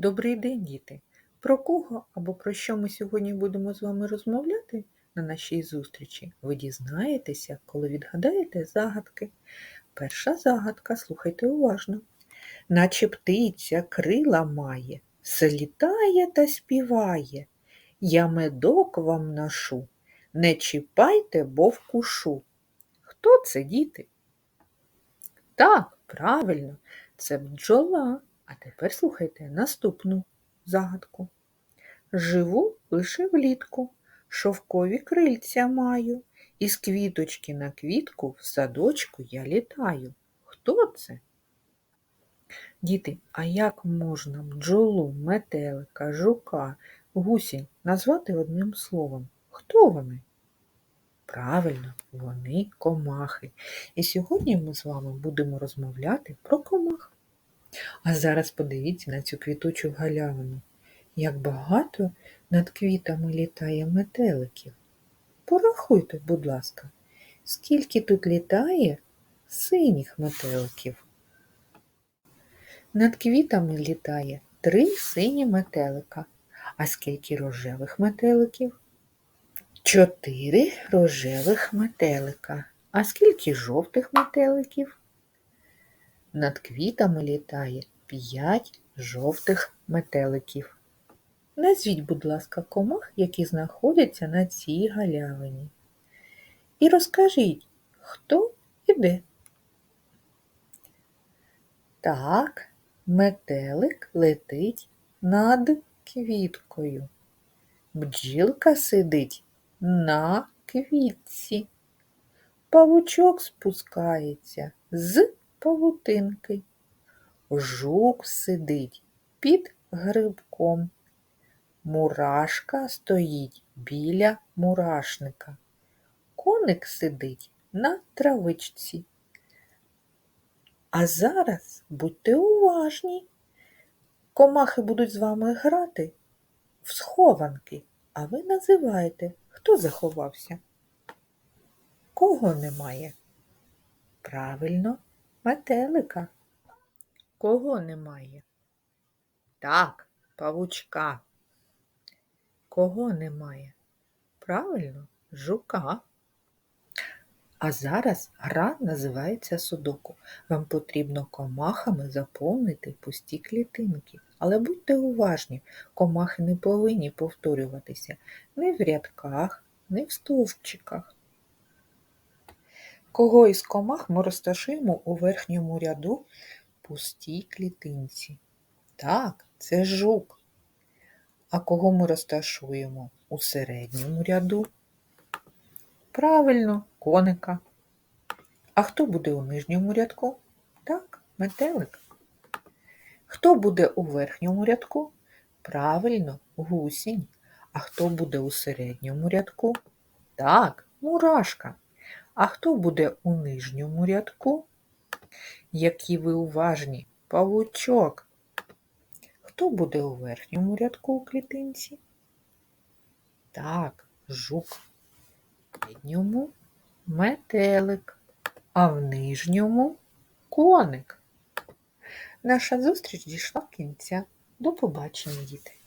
Добрий день, діти! Про кого або про що ми сьогодні будемо з вами розмовляти на нашій зустрічі, ви дізнаєтеся, коли відгадаєте загадки. Перша загадка, слухайте уважно. Наче птиця крила має, все літає та співає. Я медок вам ношу, не чіпайте, бо вкушу. Хто це, діти? Так, правильно, це бджола. А тепер слухайте наступну загадку. Живу лише влітку, шовкові крильця маю, і з квіточки на квітку в садочку я літаю. Хто це? Діти, а як можна бджолу, метелика, жука, гусінь назвати одним словом? Хто вони? Правильно, вони комахи. І сьогодні ми з вами будемо розмовляти про комах. А зараз подивіться на цю квітучу галявину. Як багато над квітами літає метеликів. Порахуйте, будь ласка, скільки тут літає синіх метеликів. Над квітами літає три сині метелика. А скільки рожевих метеликів? Чотири рожевих метелика. А скільки жовтих метеликів? Над квітами літає п'ять жовтих метеликів. Назвіть, будь ласка, комах, які знаходяться на цій галявині. І розкажіть, хто і де. Так, метелик летить над квіткою. Бджілка сидить на квітці. Павучок спускається з павутинки. Жук сидить під грибком. Мурашка стоїть біля мурашника. Коник сидить на травичці. А зараз будьте уважні. Комахи будуть з вами грати в схованки, а ви називаєте, хто заховався? Кого немає? Правильно, метелика. Кого немає? Так, павучка. Кого немає? Правильно, жука. А зараз гра називається судоку. Вам потрібно комахами заповнити пусті клітинки. Але будьте уважні, комахи не повинні повторюватися ні в рядках, ні в стовпчиках. Кого із комах ми розташуємо у верхньому ряду пустій клітинці? Так, це жук. А кого ми розташуємо у середньому ряду? Правильно, коника. А хто буде у нижньому рядку? Так, метелик. Хто буде у верхньому рядку? Правильно, гусінь. А хто буде у середньому рядку? Так, мурашка. А хто буде у нижньому рядку? Які ви уважні, павучок. Хто буде у верхньому рядку у клітинці? Так, жук. В середньому метелик, а в нижньому коник. Наша зустріч дійшла кінця. До побачення, діти!